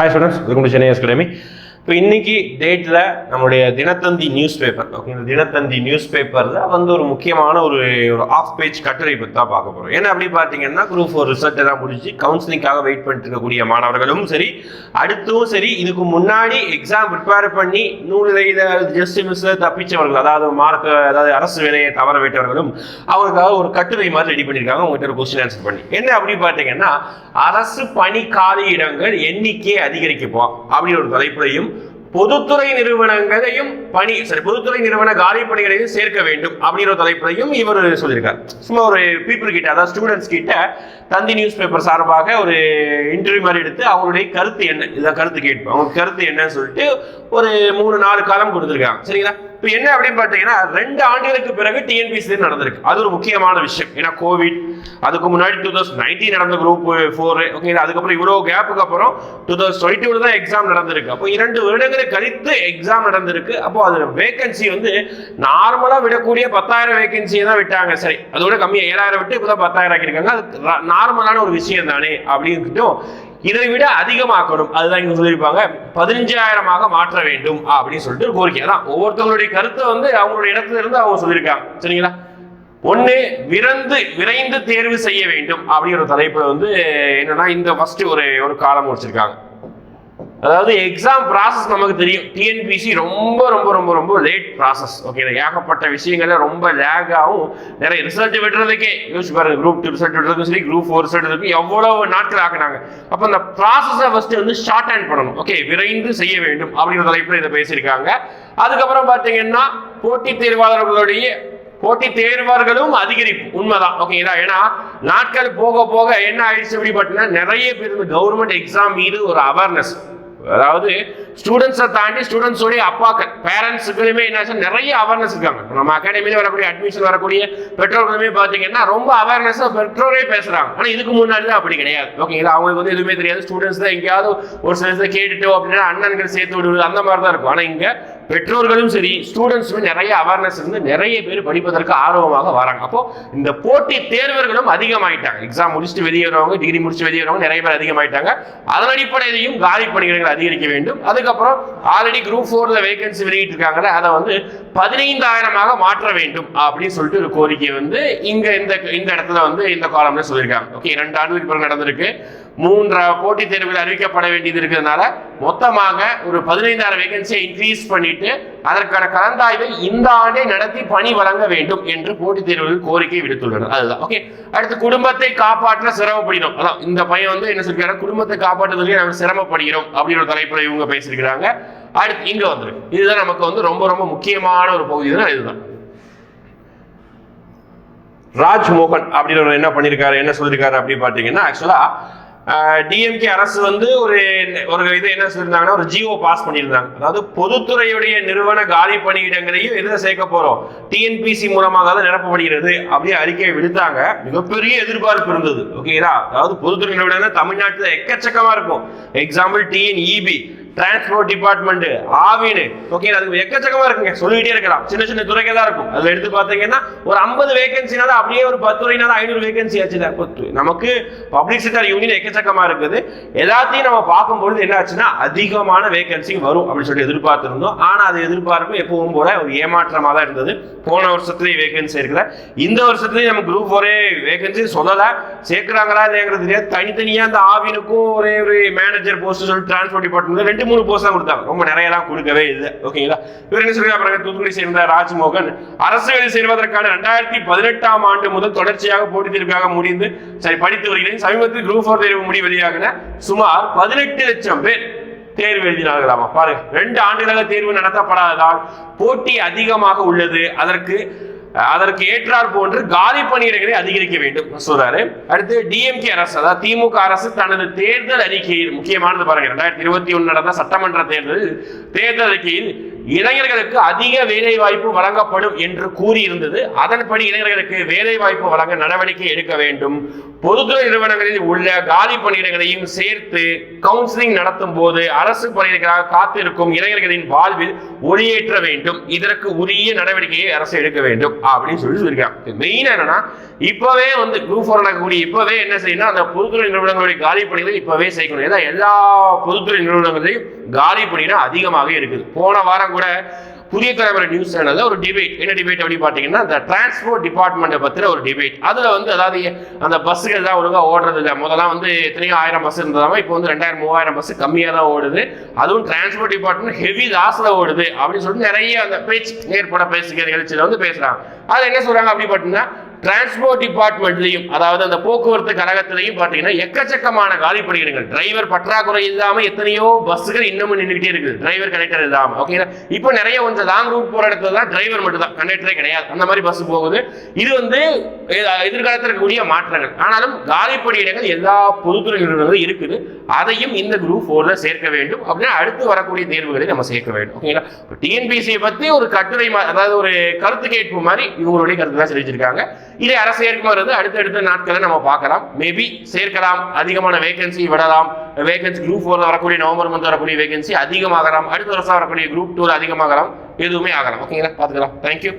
Hi students welcome to Chennai academy இப்போ இன்னைக்கு டேட்டில் நம்மளுடைய தினத்தந்தி நியூஸ் பேப்பர் ஓகேங்களா தினத்தந்தி நியூஸ் பேப்பரில் வந்து ஒரு முக்கியமான ஒரு ஒரு ஆஃப் பேஜ் கட்டுரை பற்றி தான் பார்க்க போகிறோம் ஏன்னா அப்படி பார்த்தீங்கன்னா குரூப் ஃபோர் ரிசல்ட் எல்லாம் முடிச்சு கவுன்சிலிங்காக வெயிட் பண்ணிட்டு இருக்கக்கூடிய மாணவர்களும் சரி அடுத்தும் சரி இதுக்கு முன்னாடி எக்ஸாம் ப்ரிப்பேர் பண்ணி நூலில் ஜஸ்ட் மிஸ்ஸில் தப்பிச்சவர்கள் அதாவது மார்க் அதாவது அரசு வேலையை தவற விட்டவர்களும் அவங்களுக்காக ஒரு கட்டுரை மாதிரி ரெடி பண்ணியிருக்காங்க உங்கள்கிட்ட ஒரு கொஸ்டின் ஆன்சர் பண்ணி. என்ன அப்படி பார்த்தீங்கன்னா அரசு பணி காலி இடங்கள் எண்ணிக்கை அதிகரிக்கப்போ அப்படின்னு ஒரு தலைப்புலையும் பொதுத்துறை நிறுவனங்களையும் பணி சரி பொதுத்துறை நிறுவன காலி பணிகளையும் சேர்க்க வேண்டும் அப்படிங்கிற ஒரு இவர் சொல்லியிருக்கார். சும்மா ஒரு பீப்புள் கிட்ட அதாவது ஸ்டூடெண்ட்ஸ் கிட்ட தந்தி நியூஸ் பேப்பர் சார்பாக ஒரு இன்டர்வியூ மாதிரி எடுத்து அவங்களுடைய கருத்து என்ன? இதான் கருத்து கேட்போம். அவங்க கருத்து என்னன்னு சொல்லிட்டு ஒரு மூணு நாலு காலம் கொடுத்துருக்காங்க. சரிங்களா? இப்போ என்ன அப்படின்னு பார்த்தீங்கன்னா ரெண்டு ஆண்டுகளுக்கு பிறகு டிஎன்பிசி நடந்திருக்கு. அது ஒரு முக்கியமான விஷயம். ஏன்னா கோவிட் அதுக்கு முன்னாடி டூ தௌசண்ட் நைன்டீன் நடந்த குரூப் ஃபோர் ஓகேங்களா அதுக்கப்புறம் இவ்வளோ கேப்புக்கு அப்புறம் டூ தௌசண்ட் டுவெண்ட்டி தான் எக்ஸாம் நடந்திருக்கு. அப்போ இரண்டு வருடங்களை கழித்து எக்ஸாம் நடந்திருக்கு. அப்போ அது வேகன்சி வந்து நார்மலாக விடக்கூடிய பத்தாயிரம் வேகன்சியை தான் விட்டாங்க. சரி அதோட கம்மியாக ஏழாயிரம் விட்டு இப்போ தான் பத்தாயிரம் ஆக்கியிருக்காங்க. அது நார்மலான ஒரு விஷயம் தானே அப்படின்னுட்டும் இதை விட அதிகமாக்கணும். அதுதான் இங்க சொல்லியிருப்பாங்க. பதினஞ்சாயிரமாக மாற்ற வேண்டும் அப்படின்னு சொல்லிட்டு கோரிக்கை. தான் ஒவ்வொருத்தவங்களுடைய கருத்தை வந்து அவங்களுடைய இடத்துல இருந்து அவங்க சொல்லியிருக்காங்க. சரிங்களா? ஒன்று விரைந்து விரைந்து தேர்வு செய்ய வேண்டும் அப்படிங்கிற தலைப்பு வந்து என்னன்னா இந்த ஃபர்ஸ்ட் ஒரு ஒரு காலம் முடிச்சிருக்காங்க. அதாவது எக்ஸாம் ப்ராசஸ் நமக்கு தெரியும். டிஎன்பிசி ரொம்ப ரொம்ப ரொம்ப ரொம்ப லேட் ப்ராசஸ் ஓகே ஏகப்பட்ட விஷயங்கள்ல ரொம்ப லேக் ஆகும் நிறைய ரிசல்ட் விடுறதுக்கே யோசிச்சு பாருங்க குரூப் டூ ரிசல்ட் விடுறதுக்கும் சரி குரூப் ஃபோர் ரிசல்ட் விடுறதுக்கு எவ்வளவு நாட்கள் ஆக்குனாங்க. அப்போ அந்த ப்ராசஸை ஃபர்ஸ்ட் வந்து ஷார்ட் ஹேண்ட் பண்ணணும். ஓகே விரைந்து செய்ய வேண்டும் அப்படிங்கிற தலைப்பில் இதை பேசியிருக்காங்க. அதுக்கப்புறம் பார்த்தீங்கன்னா போட்டித் தேர்வாளர்களுடைய போட்டி தேர்வர்களும் அதிகரிப்பு. உண்மைதான். ஓகேங்களா ஏன்னா நாட்கள் போக போக என்ன ஆயிடுச்சு அப்படி பார்த்தீங்கன்னா நிறைய பேர் கவர்மெண்ட் எக்ஸாம் மீது ஒரு அவேர்னஸ் அதாவது ஸ்டூடெண்ட்ஸை தாண்டி ஸ்டூடெண்ட்ஸோடைய அப்பாக்கள் பேரண்ட்ஸுக்குமே என்ன நிறைய அவேர்னஸ் இருக்காங்க. நம்ம அகாடமியில் வரக்கூடிய அட்மிஷன் வரக்கூடிய பெற்றோர்களுமே பார்த்தீங்கன்னா ரொம்ப அவேர்னஸ் பெற்றோரே பேசுகிறாங்க ஆனால் இதுக்கு முன்னாடி தான் அப்படி கிடையாது. ஓகேங்களா அவங்களுக்கு வந்து எதுவுமே தெரியாது. ஸ்டூடெண்ட்ஸ் தான் எங்கேயாவது ஒரு சில இதை கேட்டுட்டோம் அப்படின்னா அண்ணன்கள் சேர்த்து விடுவது அந்த மாதிரி தான் இருக்கும். ஆனால் இங்கே பெற்றோர்களும் சரி ஸ்டூடெண்ட்ஸுமே நிறைய அவேர்னஸ் இருந்து நிறைய பேர் படிப்பதற்கு ஆர்வமாக வராங்க. அப்போ இந்த போட்டி தேர்வர்களும் அதிகமாயிட்டாங்க. எக்ஸாம் முடிச்சுட்டு வெளியே வரவங்க டிகிரி முடிச்சுட்டு வெளியே வரவங்க நிறைய பேர் அதிகமாயிட்டாங்க. அதன் அடிப்படையிலையும் காலி பணிகளை அதிகரிக்க வேண்டும். அதுக்கப்புறம் ஆல்ரெடி குரூப் ஃபோர்ல வேகன்சி வெளியிட்டு இருக்காங்கல்ல அதை வந்து பதினைந்தாயிரமாக மாற்ற வேண்டும் அப்படின்னு சொல்லிட்டு ஒரு கோரிக்கை வந்து இங்க இந்த இந்த இடத்துல வந்து இந்த காலம்ல சொல்லியிருக்காங்க. ஓகே ரெண்டு ஆண்டுகளுக்கு பிறகு நடந்திருக்கு. மூன்றரை போட்டித் தேர்வுகள் அறிவிக்கப்பட வேண்டியது இருக்கிறதுனால மொத்தமாக ஒரு பதினைந்தாயிரம் வேகன்சியை இன்க்ரீஸ் பண்ணிட்டு அதற்கான கலந்தாய்வை இந்த ஆண்டே நடத்தி பணி வழங்க வேண்டும் என்று போட்டித் தேர்வுகள் கோரிக்கை விடுத்துள்ளனர் அதுதான். ஓகே அடுத்து குடும்பத்தை காப்பாற்ற சிரமப்படுகிறோம் அதான் இந்த பையன் வந்து என்ன சொல்லிருக்காரு? குடும்பத்தை காப்பாற்றுவதற்கு நாங்கள் சிரமப்படுகிறோம் அப்படின்ற ஒரு தலைப்புல இவங்க பேசியிருக்கிறாங்க. அடுத்து இங்க வந்துரு இதுதான் நமக்கு வந்து ரொம்ப ரொம்ப முக்கியமான ஒரு பகுதி. தான் இதுதான். ராஜ்மோகன் அப்படின்றவர் என்ன பண்ணியிருக்காரு? என்ன சொல்லியிருக்காரு அப்படின்னு பார்த்தீங்கன்னா ஆக்சுவலா டிஎம்கே அரசு வந்து ஒரு ஒரு இது என்ன சொல்லியிருந்தாங்கன்னா ஒரு ஜிஓ பாஸ் பண்ணியிருந்தாங்க. அதாவது பொதுத்துறையுடைய நிறுவன காலி பணியிடங்களையும் எதில் சேர்க்க போறோம். டிஎன்பிசி மூலமாக தான் நிரப்பப்படுகிறது அப்படியே அறிக்கையை விடுத்தாங்க. மிகப்பெரிய எதிர்பார்ப்பு இருந்தது. ஓகேங்களா அதாவது பொதுத்துறை நிறுவனம் தமிழ்நாட்டில் எக்கச்சக்கமா இருக்கும். எக்ஸாம்பிள் டிஎன்இபி டிரான்ஸ்போர்ட் டிபார்ட்மெண்ட் ஆவினு. ஓகே அதுக்கு எக்கச்சக்கமா இருக்குங்க. சொல்லிட்டே இருக்கலாம். சின்ன சின்ன துறைகள் தான் இருக்கும். அதுல எடுத்து பார்த்தீங்கன்னா ஒரு ஐம்பது வேகன்சினால அப்படியே ஒரு பத்து துறைனால ஐநூறு வேகன்சி ஆச்சு நமக்கு பப்ளிக் செக்டர் யூனியன் எக்கச்சக்கமா இருக்குது. எல்லாத்தையும் நம்ம பார்க்கும்பொழுது என்ன ஆச்சுன்னா அதிகமான வேகன்சி வரும் அப்படின்னு சொல்லி எதிர்பார்த்திருந்தோம். ஆனா அது எதிர்பார்ப்பு எப்பவும் போல ஒரு ஏமாற்றமா தான் இருந்தது. போன வருஷத்துலயே வேகன்சி இருக்குல்ல. இந்த வருஷத்துலயும் நம்ம குரூப் ஒரே வேகன்சி சொல்லல. சேர்க்கிறாங்களா இல்லையாங்கிறது தெரியாது. தனித்தனியா அந்த ஆவினுக்கும் ஒரே ஒரு மேனேஜர் போஸ்ட் சொல்லி டிரான்ஸ்போர்ட் டிபார்ட்மெண்ட் ரெண்டு மூணு போஸ்ட் தான் கொடுத்தாங்க. ரொம்ப நிறைய எல்லாம் கொடுக்கவே இல்லை. ஓகேங்களா இவர் என்ன சொல்றாரு? பிறகு தூத்துக்குடி சேர்ந்த ராஜ்மோகன் அரசு வேலை சேர்வதற்கான ரெண்டாயிரத்தி பதினெட்டாம் ஆண்டு முதல் தொடர்ச்சியாக போட்டித் தேர்வுக்காக முடிந்து சரி படித்து வருகிறேன். சமீபத்தில் குரூப் ஃபோர் தேர்வு முடி வெளியாகின சுமார் பதினெட்டு லட்சம் பேர் தேர்வு எழுதினார்களாமா? பாருங்க. ரெண்டு ஆண்டுகளாக தேர்வு நடத்தப்படாததால் போட்டி அதிகமாக உள்ளது. அதற்கு அதற்கு ஏற்றார் போன்று காலி பணியிடங்களை அதிகரிக்க வேண்டும் சொல்றாரு. அடுத்து டிஎம்கே அரசு அதாவது திமுக அரசு தனது தேர்தல் அறிக்கையில் முக்கியமானது பாருங்க ரெண்டாயிரத்தி இருபத்தி ஒண்ணு நடந்த சட்டமன்ற தேர்தல் தேர்தல் அறிக்கையில் இளைஞர்களுக்கு அதிக வேலை வாய்ப்பு வழங்கப்படும் என்று கூறியிருந்தது. அதன்படி இளைஞர்களுக்கு வேலை வாய்ப்பு வழங்க நடவடிக்கை எடுக்க வேண்டும். பொதுத்துறை நிறுவனங்களில் உள்ள காலி பணியிடங்களையும் சேர்த்து கவுன்சிலிங் நடத்தும் போது அரசு பணியிடங்களாக காத்திருக்கும் இளைஞர்களின் வாழ்வில் ஒளியேற்ற வேண்டும். இதற்கு உரிய நடவடிக்கையை அரசு எடுக்க வேண்டும். அப்படின்னு சொல்லி சொல்லியிருக்காங்க. மெயின் என்னன்னா இப்பவே வந்து குரூப் ஃபோர் நடக்கக்கூடிய இப்பவே என்ன செய்யணும் அந்த பொதுத்துறை நிறுவனங்களுடைய காலி பணிகளை இப்பவே செய்யணும். ஏன்னா எல்லா பொதுத்துறை நிறுவனங்களையும் காலி பணியிடம் அதிகமாக இருக்குது. போன வாரம் கூட புதிய தலைமுறை நியூஸ் சேனல்ல ஒரு டிபேட் என்ன டிபேட் அப்படின்னு பார்த்தீங்கன்னா அந்த டிரான்ஸ்போர்ட் டிபார்ட்மெண்ட்டை பற்றின ஒரு டிபேட் அதில் வந்து அதாவது அந்த பஸ்ஸுகள் தான் ஒழுங்காக ஓடுறது இல்லை. முதல்லாம் வந்து எத்தனையோ ஆயிரம் பஸ் இருந்ததாம இப்போ வந்து ரெண்டாயிரம் மூவாயிரம் பஸ் கம்மியாக தான் ஓடுது. அதுவும் டிரான்ஸ்போர்ட் டிபார்ட்மெண்ட் ஹெவி லாஸில் ஓடுது. அப்படின்னு சொல்லிட்டு நிறைய அந்த பேச்சு ஏற்பட பேசுகிற நிகழ்ச்சியில் வந்து பேசுகிறாங்க அது என்ன சொல்கிறாங்க அப்படி பார்த்தீங்கன்னா டிரான்ஸ்போர்ட் டிபார்ட்மெண்ட்லையும் அதாவது அந்த போக்குவரத்து கழகத்திலையும் பார்த்தீங்கன்னா எக்கச்சக்கமான காலி பணியிடங்கள் டிரைவர் பற்றாக்குறை இல்லாமல் எத்தனையோ பஸ்ஸுகள் இன்னமும் நின்றுகிட்டே இருக்குது. டிரைவர் கனெக்டர் இல்லாமல் ஓகேங்களா இப்போ நிறைய கொஞ்சம் லாங் ரூட் போகிற இடத்துல தான் டிரைவர் மட்டும் தான் கண்டக்டரே கிடையாது. அந்த மாதிரி பஸ் போகுது. இது வந்து எதிர்காலத்தில் இருக்கக்கூடிய மாற்றங்கள். ஆனாலும் காலி பணியிடங்கள் எல்லா பொதுத்துறை நிறுவனங்களும் இருக்குது. அதையும் இந்த குரூப் ஃபோரில் சேர்க்க வேண்டும். அப்படின்னா அடுத்து வரக்கூடிய தேர்வுகளை நம்ம சேர்க்க வேண்டும். ஓகேங்களா டிஎன்பிசியை பற்றி ஒரு கட்டுரை மா- அதாவது ஒரு கருத்து கேட்பு மாதிரி இவங்களுடைய கருத்து தான் தெரிவிச்சிருக்காங்க இதை அரசு ஏற்குமாறு அடுத்தடுத்த நாட்களை நம்ம பார்க்கலாம். மேபி சேர்க்கலாம். அதிகமான வேகன்சி விடலாம். வேகன்சி குரூப் ஃபோர்ல வரக்கூடிய நவம்பர் மந்த் வரக்கூடிய வேகன்சி அதிகமாகலாம். அடுத்த வருஷம் வரக்கூடிய குரூப் டூல அதிகமாகலாம். எதுவுமே ஆகலாம். ஓகேங்களா பார்த்துக்கலாம். தேங்க்யூ